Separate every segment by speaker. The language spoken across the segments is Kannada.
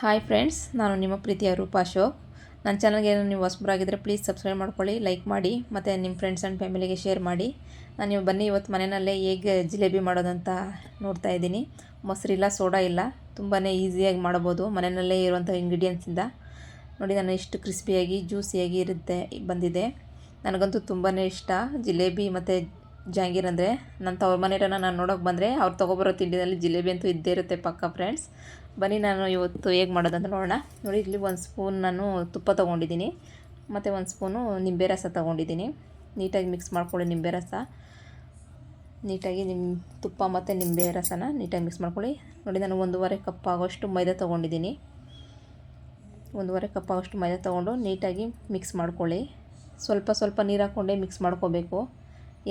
Speaker 1: ಹಾಯ್ ಫ್ರೆಂಡ್ಸ್, ನಾನು ನಿಮ್ಮ ಪ್ರೀತಿಯ ರೂಪಾ ಅಶೋಕ್. ನನ್ನ ಚಾನಲ್ಗೆ ಏನೋ ನೀವು ಹೊಸಬರಾಗಿದ್ದರೆ ಪ್ಲೀಸ್ ಸಬ್ಸ್ಕ್ರೈಬ್ ಮಾಡ್ಕೊಳ್ಳಿ ಲೈಕ್ ಮಾಡಿ, ಮತ್ತು ನಿಮ್ಮ ಫ್ರೆಂಡ್ಸ್ ಆ್ಯಂಡ್ ಫ್ಯಾಮಿಲಿಗೆ ಶೇರ್ ಮಾಡಿ. ನಾನು ನೀವು ಬನ್ನಿ ಇವತ್ತು ಮನೆಯಲ್ಲೇ ಹೇಗೆ ಜಿಲೇಬಿ ಮಾಡೋದಂತ ನೋಡ್ತಾ ಇದ್ದೀನಿ. ಮೊಸರಿಲ್ಲ ಸೋಡಾ ಇಲ್ಲ. ತುಂಬಾ ಈಸಿಯಾಗಿ ಮಾಡ್ಬೋದು, ಮನೆಯಲ್ಲೇ ಇರುವಂಥ ಇಂಗ್ರೀಡಿಯೆಂಟ್ಸಿಂದ ನೋಡಿ, ನಾನು ಇಷ್ಟು ಕ್ರಿಸ್ಪಿಯಾಗಿ ಜ್ಯೂಸಿಯಾಗಿ ಇರುತ್ತೆ, ಬಂದಿದೆ. ನನಗಂತೂ ತುಂಬಾ ಇಷ್ಟ ಜಿಲೇಬಿ ಮತ್ತು ಜಾಂಗೀರ್ ಅಂದರೆ. ನನ್ನ ತವ್ರ ಮನೆಯವ್ರನ್ನ ನಾನು ನೋಡೋಕೆ ಬಂದರೆ ಅವ್ರು ತೊಗೊಬರೋ ತಿಂಡಿನಲ್ಲಿ ಜಿಲೇಬಿ ಅಂತೂ ಇದ್ದೇ ಇರುತ್ತೆ ಪಕ್ಕ ಫ್ರೆಂಡ್ಸ್ ಬನ್ನಿ, ನಾನು ಇವತ್ತು ಹೇಗೆ ಮಾಡೋದಂತ ನೋಡೋಣ. ನೋಡಿ, ಇಲ್ಲಿ ಒಂದು ಸ್ಪೂನ್ ನಾನು ತುಪ್ಪ ತೊಗೊಂಡಿದ್ದೀನಿ. ಮತ್ತು ಒಂದು ಸ್ಪೂನು ನಿಂಬೆ ರಸ ತೊಗೊಂಡಿದ್ದೀನಿ. ನೀಟಾಗಿ ಮಿಕ್ಸ್ ಮಾಡ್ಕೊಳ್ಳಿ ನಿಂಬೆ ರಸ. ನೀಟಾಗಿ ನಿಮ್ಮ ತುಪ್ಪ ಮತ್ತು ನಿಂಬೆ ರಸನ ನೀಟಾಗಿ ಮಿಕ್ಸ್ ಮಾಡ್ಕೊಳ್ಳಿ. ನೋಡಿ, ನಾನು ಒಂದೂವರೆ ಕಪ್ ಆಗೋಷ್ಟು ಮೈದಾ ತೊಗೊಂಡಿದ್ದೀನಿ. ಒಂದೂವರೆ ಕಪ್ ಆಗೋಷ್ಟು ಮೈದಾ ತೊಗೊಂಡು ನೀಟಾಗಿ ಮಿಕ್ಸ್ ಮಾಡ್ಕೊಳ್ಳಿ. ಸ್ವಲ್ಪ ಸ್ವಲ್ಪ ನೀರು ಹಾಕ್ಕೊಂಡೇ ಮಿಕ್ಸ್ ಮಾಡ್ಕೋಬೇಕು.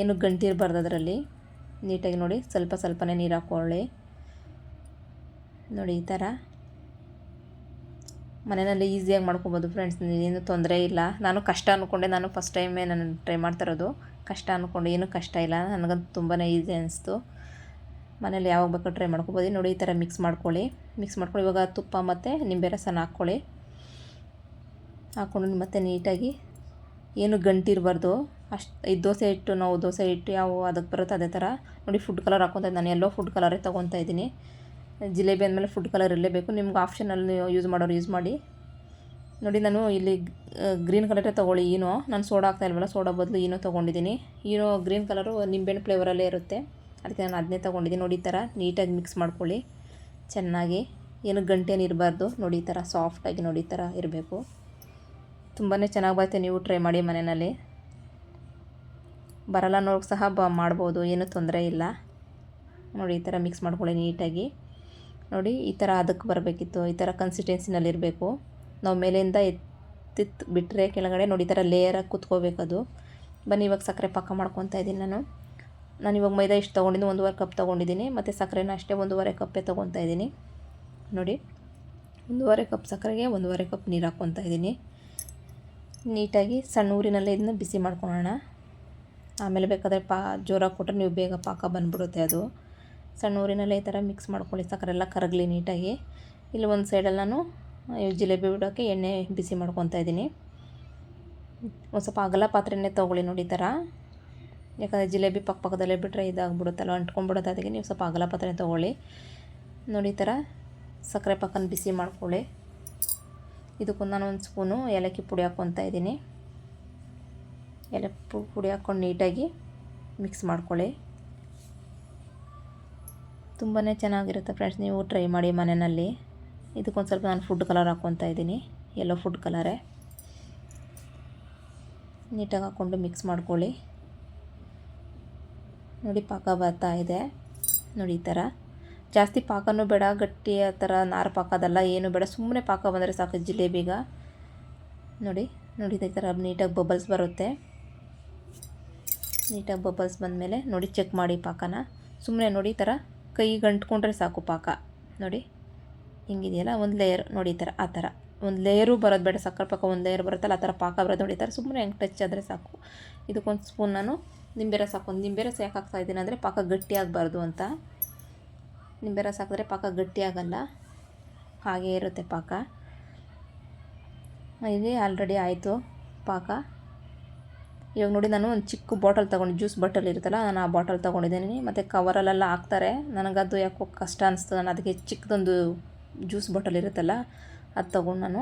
Speaker 1: ಏನು ಗಂಟಿರಬಾರ್ದು ಅದರಲ್ಲಿ. ನೀಟಾಗಿ ನೋಡಿ, ಸ್ವಲ್ಪ ಸ್ವಲ್ಪನೇ ನೀರು ಹಾಕ್ಕೊಳ್ಳಿ ನೋಡಿ, ಈ ಥರ. ಮನೆಯಲ್ಲಿ ಈಸಿಯಾಗಿ ಮಾಡ್ಕೊಬೋದು ಫ್ರೆಂಡ್ಸ್. ಏನು ತೊಂದರೆ ಇಲ್ಲ. ನಾನು ಕಷ್ಟ ಅಂದ್ಕೊಂಡೆ ನಾನು ಫಸ್ಟ್ ಟೈಮೇ ನಾನು ಟ್ರೈ ಮಾಡ್ತಿರೋದು ಕಷ್ಟ ಅಂದ್ಕೊಂಡು ಏನೂ ಕಷ್ಟ ಇಲ್ಲ. ನನಗಂತೂ ತುಂಬಾ ಈಸಿ ಅನಿಸ್ತು. ಮನೇಲಿ ಯಾವಾಗ ಬೇಕೋ ಟ್ರೈ ಮಾಡ್ಕೊಬೋದು. ನೋಡಿ, ಈ ಥರ ಮಿಕ್ಸ್ ಮಾಡ್ಕೊಳ್ಳಿ. ಮಿಕ್ಸ್ ಮಾಡ್ಕೊಳ್ಳಿ. ಇವಾಗ ತುಪ್ಪ ಮತ್ತು ನಿಂಬೆ ರಸನ ಹಾಕ್ಕೊಳ್ಳಿ. ಹಾಕ್ಕೊಂಡು ಮತ್ತೆ ನೀಟಾಗಿ ಏನು ಗಂಟಿರಬಾರ್ದು ಅಷ್ಟು, ಈ ದೋಸೆ ಇಟ್ಟು ನಾವು ದೋಸೆ ಇಟ್ಟು ಯಾವ ಅದಕ್ಕೆ ಬರುತ್ತೆ ಅದೇ ಥರ. ನೋಡಿ ಫುಡ್ ಕಲರ್ ಹಾಕ್ಕೊತಾ ನಾನು ಎಲ್ಲೋ ಫುಡ್ ಕಲರೇ ತೊಗೊತಾ ಇದ್ದೀನಿ. ಜಿಲೇಬಿ ಅಂದಮೇಲೆ ಫುಡ್ ಕಲರ್ ಇರಲೇಬೇಕು ನಿಮ್ಗೆ ಆಪ್ಷನಲ್ಲಿ ಯೂಸ್ ಮಾಡೋರು ಯೂಸ್ ಮಾಡಿ. ನೋಡಿ, ನಾನು ಇಲ್ಲಿ ಗ್ರೀನ್ ಕಲರೇ ತೊಗೊಳ್ಳಿ ಏನೋ ನಾನು ಸೋಡಾ ಹಾಕ್ತಾ ಇಲ್ವಲ್ಲ ಸೋಡಾ ಬದಲು ಏನೋ ತೊಗೊಂಡಿದ್ದೀನಿ. ಏನೋ ಗ್ರೀನ್ ಕಲರು ನಿಂಬೆಹಣ್ಣು ಫ್ಲೇವರಲ್ಲೇ ಇರುತ್ತೆ. ಅದಕ್ಕೆ ನಾನು ಅದನ್ನೇ ತೊಗೊಂಡಿದ್ದೀನಿ. ನೋಡಿ, ಈ ಥರ ನೀಟಾಗಿ ಮಿಕ್ಸ್ ಮಾಡ್ಕೊಳ್ಳಿ. ಚೆನ್ನಾಗಿ. ಏನು ಗಂಟೇನು ಇರಬಾರ್ದು. ನೋಡಿ, ಈ ಥರ ಸಾಫ್ಟಾಗಿ ನೋಡಿ, ಈ ಥರ ಇರಬೇಕು. ತುಂಬಾ ಚೆನ್ನಾಗಿ ಬರುತ್ತೆ. ನೀವು ಟ್ರೈ ಮಾಡಿ ಮನೆಯಲ್ಲಿ. ಬರಲ್ಲ ನೋಡೋಕೆ ಸಹ ಬ, ಮಾಡ್ಬೋದು. ಏನೂ ತೊಂದರೆ ಇಲ್ಲ. ನೋಡಿ, ಈ ಥರ ಮಿಕ್ಸ್ ಮಾಡ್ಕೊಳ್ಳಿ ನೀಟಾಗಿ ನೋಡಿ, ಈ ಥರ ಅದಕ್ಕೆ ಬರಬೇಕಿತ್ತು, ಈ ಥರ ಕನ್ಸಿಸ್ಟೆನ್ಸಿನಲ್ಲಿರಬೇಕು ನಾವು ಮೇಲಿಂದ ಎತ್ತಿತ್ತು ಬಿಟ್ಟರೆ ಕೆಳಗಡೆ ನೋಡಿ, ಈ ಥರ ಲೇಯರಾಗಿ ಕುತ್ಕೋಬೇಕದು ಬನ್ನಿ, ಇವಾಗ ಸಕ್ಕರೆ ಪಾಕ ಮಾಡ್ಕೊತಾ ಇದ್ದೀನಿ ನಾನು. ನಾನು ಇವಾಗ ಮೈದಾ ಇಷ್ಟು ತೊಗೊಂಡಿದ್ದೀನಿ ಒಂದೂವರೆ ಕಪ್ ತೊಗೊಂಡಿದ್ದೀನಿ, ಮತ್ತು ಸಕ್ಕರೆನ ಅಷ್ಟೇ ಒಂದೂವರೆ ಕಪ್ಪೇ ತೊಗೊತಾ ಇದ್ದೀನಿ. ನೋಡಿ, ಒಂದೂವರೆ ಕಪ್ ಸಕ್ಕರೆಗೆ ಒಂದೂವರೆ ಕಪ್ ನೀರು ಹಾಕ್ಕೊತಾ ಇದ್ದೀನಿ. ನೀಟಾಗಿ ಸಣ್ಣ ಊರಿನಲ್ಲೇ ಇದನ್ನ ಬಿಸಿ ಮಾಡ್ಕೊಳ್ಳೋಣ ಆಮೇಲೆ ಬೇಕಾದರೆ ಪಾ, ಜೋರಾಗಿ ಕೊಟ್ಟರೆ ನೀವು ಬೇಗ ಪಾಕ ಬಂದುಬಿಡುತ್ತೆ ಅದು. ಸಣ್ಣ ಊರಿನಲ್ಲೇ ಈ ಥರ ಮಿಕ್ಸ್ ಮಾಡ್ಕೊಳ್ಳಿ. ಸಕ್ಕರೆ ಎಲ್ಲ ಕರಗಲಿ ನೀಟಾಗಿ. ಇಲ್ಲಿ ಒಂದು ಸೈಡಲ್ಲಿ ನಾನು ಜಿಲೇಬಿ ಬಿಡೋಕ್ಕೆ ಎಣ್ಣೆ ಬಿಸಿ ಮಾಡ್ಕೊತಾ ಇದ್ದೀನಿ. ಒಂದು ಸ್ವಲ್ಪ ಅಗಲ ಪಾತ್ರೆನೇ ತೊಗೊಳ್ಳಿ ನೋಡಿ ಈ ಥರ. ಯಾಕಂದರೆ ಜಿಲೇಬಿ ಪಕ್ಕ ಪಕ್ಕದಲ್ಲೇ ಬಿಟ್ಟರೆ ಇದಾಗ್ಬಿಡುತ್ತಲ್ಲ ಅಂಟ್ಕೊಂಡ್ಬಿಡುತ್ತೆ ಅದಕ್ಕೆ ನೀವು ಸ್ವಲ್ಪ ಅಗಲ ಪಾತ್ರೆ ತೊಗೊಳ್ಳಿ. ನೋಡಿ ಈ ಥರ ಸಕ್ಕರೆ ಪಕ್ಕನ ಬಿಸಿ ಮಾಡ್ಕೊಳ್ಳಿ. ಇದಕ್ಕೂ ನಾನು ಒಂದು ಸ್ಪೂನು ಏಲಕ್ಕಿ ಪುಡಿ ಹಾಕ್ಕೊತಾ ಇದ್ದೀನಿ. ಏಲಕ್ಕಿ ಪುಡಿ ಹಾಕ್ಕೊಂಡು ನೀಟಾಗಿ ಮಿಕ್ಸ್ ಮಾಡ್ಕೊಳ್ಳಿ. ತುಂಬಾ ಚೆನ್ನಾಗಿರುತ್ತೆ ಫ್ರೆಂಡ್ಸ್, ನೀವು ಟ್ರೈ ಮಾಡಿ ಮನೆಯಲ್ಲಿ. ಇದಕ್ಕೊಂದು ಸ್ವಲ್ಪ ನಾನು ಫುಡ್ ಕಲರ್ ಹಾಕ್ಕೊತಾ ಇದ್ದೀನಿ. ಎಲ್ಲೋ ಫುಡ್ ಕಲರೇ ನೀಟಾಗಿ ಹಾಕ್ಕೊಂಡು ಮಿಕ್ಸ್ ಮಾಡ್ಕೊಳ್ಳಿ. ನೋಡಿ ಪಾಕ ಬರ್ತಾ ಇದೆ. ನೋಡಿ ಈ ಥರ ಜಾಸ್ತಿ ಪಾಕನೂ ಬೇಡ, ಗಟ್ಟಿ ಆ ಥರ ನಾರು ಪಾಕದಲ್ಲ ಏನು ಬೇಡ. ಸುಮ್ಮನೆ ಪಾಕ ಬಂದರೆ ಸಾಕು ಜಿಲೇಬಿಗ ನೋಡಿ ನೋಡಿ ಈ ಥರ ನೀಟಾಗಿ ಬಬಲ್ಸ್ ಬರುತ್ತೆ. ನೀಟಾಗಿ ಬಬಲ್ಸ್ ಬಂದಮೇಲೆ ನೋಡಿ ಚೆಕ್ ಮಾಡಿ ಪಾಕನ. ಸುಮ್ಮನೆ ನೋಡಿ ಈ ಥರ ಕೈ ಗಂಟ್ಕೊಂಡ್ರೆ ಸಾಕು ಪಾಕ. ನೋಡಿ, ಹಿಂಗಿದೆಯಲ್ಲ? ಒಂದು ಲೇಯರ್ ನೋಡಿ ಈ ಥರ ಆ ಥರ ಒಂದು ಲೇಯರು ಬರೋದು ಬೇಡ, ಸಕ್ಕರೆ ಪಾಕ ಒಂದು ಲೇಯರ್ ಬರುತ್ತಲ್ಲ, ಆ ಥರ ಪಾಕ ಬರೋದು ನೋಡಿ ಈ ಥರ ಸುಮ್ಮನೆ ಹೆಂಗೆ ಟಚ್ ಆದರೆ ಸಾಕು. ಇದಕ್ಕೊಂದು ಸ್ಪೂನ್ ನಾನು ನಿಂಬೆ ರಸ ಹಾಕೊಂಡು ನಿಂಬೆ ರಸ ಯಾಕೆ ಹಾಕ್ತಾ ಇದ್ದೀನಿ ಅಂದರೆ ಪಾಕ ಗಟ್ಟಿಯಾಗಬಾರ್ದು ಅಂತ. ನಿಂಬೆ ರಸ ಹಾಕಿದ್ರೆ ಪಾಕ ಗಟ್ಟಿ ಆಗಲ್ಲ ಹಾಗೇ ಇರುತ್ತೆ ಪಾಕ. ಇಲ್ಲಿ ಆಲ್ರೆಡಿ ಆಯಿತು ಪಾಕ. ಇವಾಗ ನೋಡಿ ನಾನು ಒಂದು ಚಿಕ್ಕ ಬಾಟಲ್ ತೊಗೊಂಡು ಜ್ಯೂಸ್ ಬಾಟಲ್ ಇರುತ್ತಲ್ಲ ನಾನು ಆ ಬಾಟಲ್ ತೊಗೊಂಡಿದ್ದೀನಿ. ಮತ್ತು ಕವರಲ್ಲೆಲ್ಲ ಹಾಕ್ತಾರೆ. ನನಗದು ಯಾಕೋ ಕಷ್ಟ ಅನಿಸ್ತು ನಾನು ಅದಕ್ಕೆ ಚಿಕ್ಕದೊಂದು ಜ್ಯೂಸ್ ಬಾಟಲ್ ಇರುತ್ತಲ್ಲ, ಅದು ತೊಗೊಂಡು ನಾನು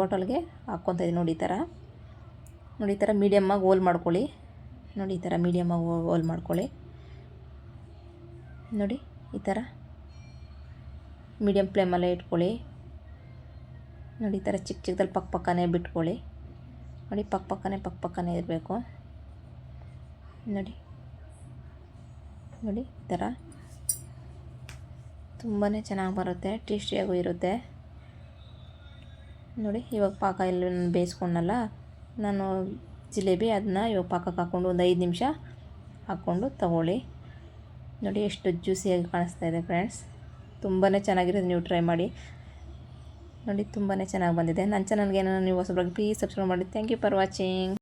Speaker 1: ಬಾಟಲ್ಗೆ ಹಾಕ್ಕೊತಾ ಇದ್ದೀನಿ. ನೋಡಿ ಈ ಥರ. ನೋಡಿ ಈ ಥರ ಮೀಡಿಯಮ್ಮಾಗಿ ಹೋಲ್ ಮಾಡ್ಕೊಳ್ಳಿ. ನೋಡಿ ಈ ಥರ ಮೀಡಿಯಮ್ಮಾಗಿ ಹೋಲ್ ಮಾಡ್ಕೊಳ್ಳಿ. ನೋಡಿ ಈ ಥರ. ಮೀಡಿಯಮ್ ಫ್ಲೇಮಲ್ಲೇ ಇಟ್ಕೊಳ್ಳಿ. ನೋಡಿ ಈ ಥರ ಚಿಕ್ಕ ಚಿಕ್ಕದಲ್ಲಿ ಪಕ್ಕ ಪಕ್ಕನೇ ಬಿಟ್ಕೊಳ್ಳಿ. ನೋಡಿ ಪಕ್ಕ ಪಕ್ಕನೆ ಪಕ್ಕ ಪಕ್ಕನೆ ಇರಬೇಕು. ನೋಡಿ. ನೋಡಿ, ಈ ಥರ. ತುಂಬಾ ಚೆನ್ನಾಗಿ ಬರುತ್ತೆ, ಟೇಸ್ಟಿಯಾಗೂ ಇರುತ್ತೆ. ನೋಡಿ, ಇವಾಗ ಪಾಕ ಎಲ್ಲ ಬೇಯಿಸ್ಕೊಂಡಲ್ಲ, ನಾನು ಜಿಲೇಬಿ ಅದನ್ನ ಇವಾಗ ಪಾಕಕ್ಕೆ ಹಾಕ್ಕೊಂಡು ಒಂದು ಐದು ನಿಮಿಷ ಹಾಕ್ಕೊಂಡು ತಗೊಳ್ಳಿ. ನೋಡಿ, ಎಷ್ಟು ಜ್ಯೂಸಿಯಾಗಿ ಕಾಣಿಸ್ತಾ ಇದೆ ಫ್ರೆಂಡ್ಸ್ ತುಂಬಾ ಚೆನ್ನಾಗಿರೋದು, ನೀವು ಟ್ರೈ ಮಾಡಿ. ನೋಡಿ ತುಂಬಾ ಚೆನ್ನಾಗಿ ಬಂದಿದೆ. ನನ್ನ ಚಾನಲ್ಗೆ ಏನಾದ್ರು ನೀವು ಹೊಸಬ್ರಾಗಿ ಪ್ಲೀಸ್ ಸಬ್ಸ್ಕ್ರೈಬ್ ಮಾಡಿ. Thank you for watching